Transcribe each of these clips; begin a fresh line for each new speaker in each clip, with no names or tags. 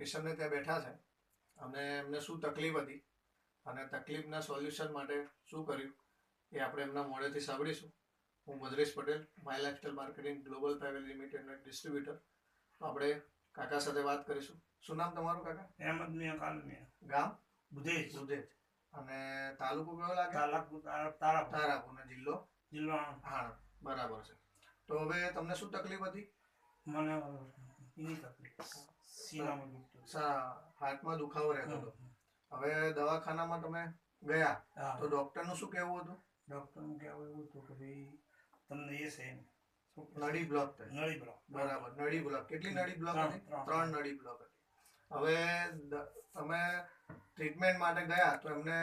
પેશન્ટને ત્યાં બેઠા છે. અને એમને શું તકલીફ હતી અને તકલીફના સોલ્યુશન માટે શું કર્યું એ આપણે એમના મોડેથી સાંભળીશું. હું Madharesh Patel my lifestyle marketing global private લિમિટેડનો એક ડિસ્ટ્રીબ્યુટર. તો આપણે કાકા સાથે વાત કરીશું. શું નામ તમારું કાકા?
અહેમદ મિયા કાલમિયા
ગામ?
બુધેજ
બુધેજ અને તાલુકો કયો લાગે?
તાલુકો તારા તારાપુર.
તારાપુર અને જિલ્લો?
જિલ્લો આણંદ.
બરાબર છે. તો હવે તમને શું તકલીફ હતી?
મને એની તકલીફ. સીનામાં દુખતું
હાથમાં દુખાવો રહેતો હતો. હવે દવાખાનામાં તમે ગયા તો ડોક્ટરનું શું કહેવું હતું?
ડૉક્ટરનું કહેવું એવું હતું કે ભાઈ તમને એ છે?
નળી બ્લોક થઈ
નળી બ્લોક
બરાબર. નળી બ્લોક. કેટલી નળી બ્લોક હતી?
ત્રણ.
નળી બ્લોક હતી. હવે તમે ટ્રીટમેન્ટ માટે ગયા તો એમને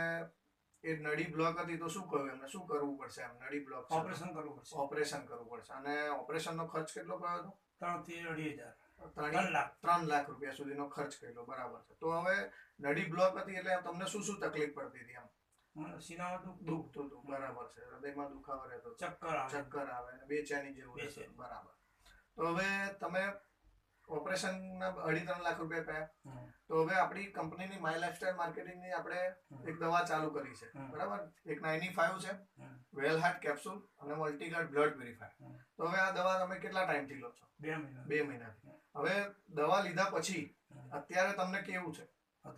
એ નળી બ્લોક હતી તો શું કહ્યું એમને? શું કરવું પડશે એમ? નળી બ્લોક
ઓપરેશન કરવું પડશે.
ઓપરેશન કરવું પડશે. અને ઓપરેશનનો ખર્ચ કેટલો કયો હતો?
ત્રણથી અઢી હજાર.
ત્રણ
લાખ.
રૂપિયા સુધીનો ખર્ચ કર્યો બરાબર છે. તો હવે નડી બ્લોક હતી એટલે તમને શું શું તકલીફ પડતી હતી
એમ? સીનામાં દુખતું
હતું. બરાબર છે. હૃદયમાં દુખાવો રહેતો
ચક્કર આવે.
ચક્કર આવે બેચેની જેવું
છે
બરાબર. તો હવે તમે ઓપરેશનના અઢી ત્રણ લાખ રૂપિયા કયા તો હવે આપણી કંપનીની માય લાઇફસ્ટાઈલ માર્કેટિંગની આપણે એક દવા ચાલુ કરી છે. બરાબર? એક નાઇન્ટી ફાઈવ છે.
હમ.
વેલ હાર્ટ કેપ્સ્યુલ અને મલ્ટીગાર્ડ બ્લડ પ્યુરિફાયર. તો હવે આ દવા તમે કેટલા ટાઈમથી લો છો?
બે મહિના.
બે મહિનાથી. હવે દવા લીધા પછી અત્યારે તમને કેવું છે?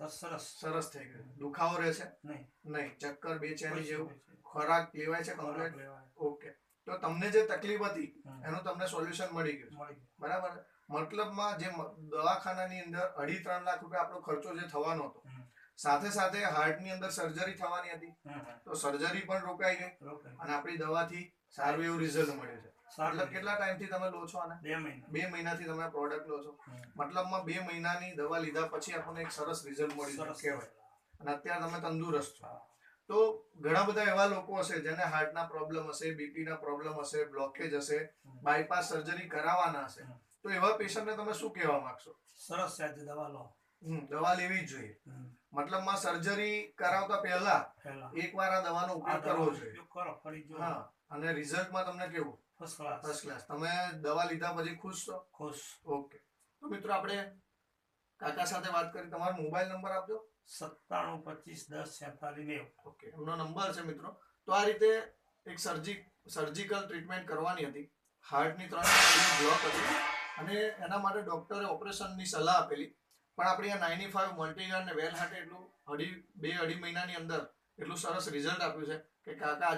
સરસ.
સરસ થઈ ગયું. દુખાવો રહે છે?
નહીં.
નહીં. ચક્કર બેચેની જેવું. ખોરાક લેવાય છે કમ્પ્લીટ. ઓકે. તો તમને જે તકલીફ હતી એનું તમને સોલ્યુશન મળી ગયું બરાબર? મતલબમાં જે દવાખાનાની અંદર અઢી ત્રણ લાખ રૂપિયા આપણો ખર્ચો જે થવાનો હતો. સાથે સાથે હાર્ટની અંદર સર્જરી થવાની હતી. તો સર્જરી પણ રોકાઈ ગઈ અને આપણી દવાથી સારું એવું રિઝલ્ટ મળ્યું છે. મતલબ કેટલા ટાઈમથી તમે લો છો આને?
બે મહિના.
બે મહિનાથી તમે પ્રોડક્ટ લો છો. મતલબમાં બે મહિનાની દવા લીધા પછી આપણને એક સરસ રિઝલ્ટ મળ્યું કહેવાય. અને અત્યારે તમે તંદુરસ્ત છો. તો ઘણા બધા એવા લોકો હશે જેને હાર્ટના પ્રોબ્લેમ હશે બીપીના પ્રોબ્લેમ હશે બ્લોકેજ હશે બાયપાસ સર્જરી કરાવવાના હશે. તો એવા પેશન્ટને તમે શું કહેવા માંગશો?
સરસ છે દવા લો.
દવા લેવી જ જોઈએ. મતલબમાં સર્જરી કરાવતા પહેલા
પહેલા.
એકવાર આ દવાનો ઉપયોગ કરવો જોઈએ.
કરો ફરી જો.
હા અને રિઝલ્ટમાં તમને કેવું?
ફર્સ્ટ ક્લાસ
ફર્સ્ટ ક્લાસ તમે દવા લીધા પછી ખુશ છો?
ખુશ.
ઓકે. તો મિત્રો આપણે કાકા સાથે વાત કરી. તમારો મોબાઈલ નંબર આપજો.
સત્તાણું પચીસ દસ છેતાલીસ નેવ.
ઓકે. એમનો નંબર છે મિત્રો. તો આ રીતે એક સર્જી સર્જિકલ ટ્રીટમેન્ટ કરવાની હતી. હાર્ટની ત્રણ બ્લોક હતી. અને એના માટે ડોક્ટરે ઓપરેશનની સલાહ આપેલી. પણ આપણી આ નાઇન્ટી ફાઈવ મલ્ટીગાર્ડ ને વેલ હાર્ટે એટલું અઢી, બે અઢી મહિનાની અંદર એટલું સરસ રિઝલ્ટ આપ્યું છે કે કાકા